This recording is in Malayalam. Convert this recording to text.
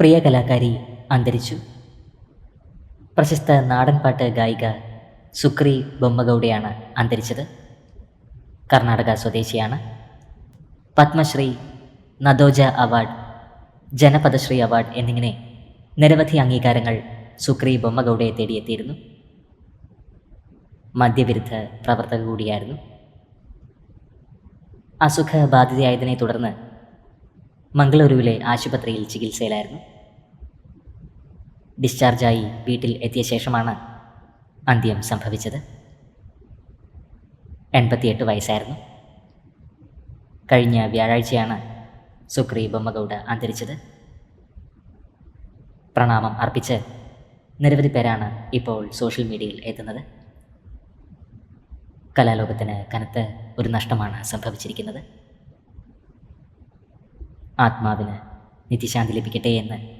പ്രിയ കലാകാരി അന്തരിച്ചു. പ്രശസ്ത നാടൻപാട്ട് ഗായിക സുക്രി ബൊമ്മഗൗഡയാണ് അന്തരിച്ചത്. കർണാടക സ്വദേശിയാണ്. പത്മശ്രീ നദോജ അവാർഡ് ജനപദശ്രീ അവാർഡ് എന്നിങ്ങനെ നിരവധി അംഗീകാരങ്ങൾ സുക്രി ബൊമ്മഗൗഡയെ തേടിയെത്തിയിരുന്നു. മദ്യവിരുദ്ധ പ്രവർത്തക കൂടിയായിരുന്നു. അസുഖബാധിതയായതിനെ തുടർന്ന് മംഗളൂരുവിലെ ആശുപത്രിയിൽ ചികിത്സയിലായിരുന്നു. ഡിസ്ചാർജായി വീട്ടിൽ എത്തിയ ശേഷമാണ് അന്ത്യം സംഭവിച്ചത്. എൺപത്തിയെട്ട് വയസ്സായിരുന്നു. കഴിഞ്ഞ വ്യാഴാഴ്ചയാണ് സുക്രി ബൊമ്മഗൌഡ് അന്തരിച്ചത്. പ്രണാമം അർപ്പിച്ച് നിരവധി പേരാണ് ഇപ്പോൾ സോഷ്യൽ മീഡിയയിൽ എത്തുന്നത്. കലാലോകത്തിന് കനത്ത ഒരു നഷ്ടമാണ് സംഭവിച്ചിരിക്കുന്നത്. ആത്മാവിന് നിത്യശാന്തി ലഭിക്കട്ടെ എന്ന്